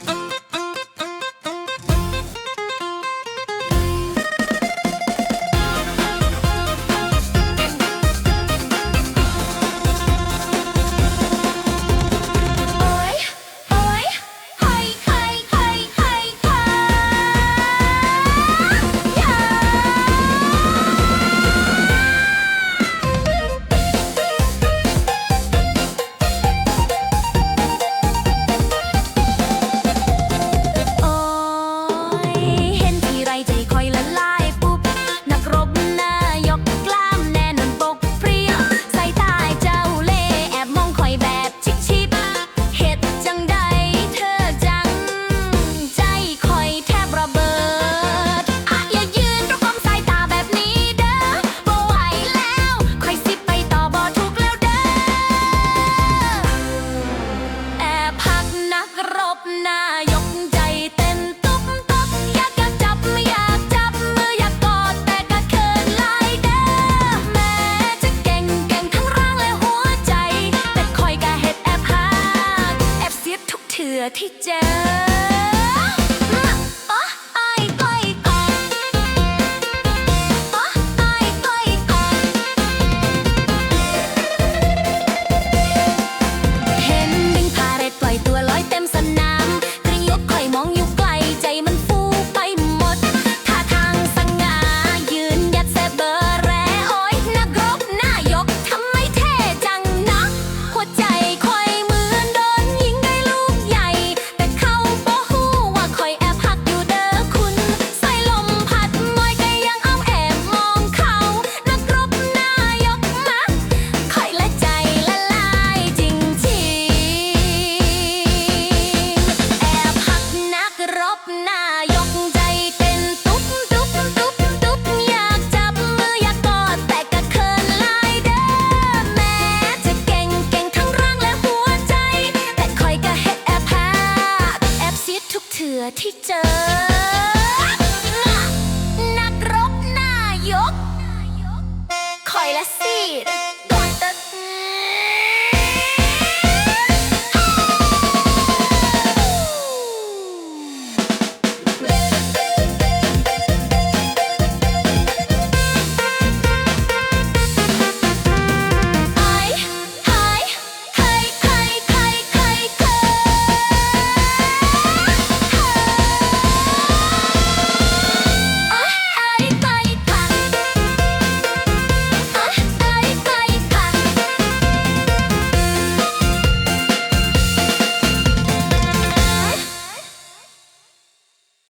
Bye. ื่อที่เจอ ชื่อที่เจอ นักรบนายกคอยละสิ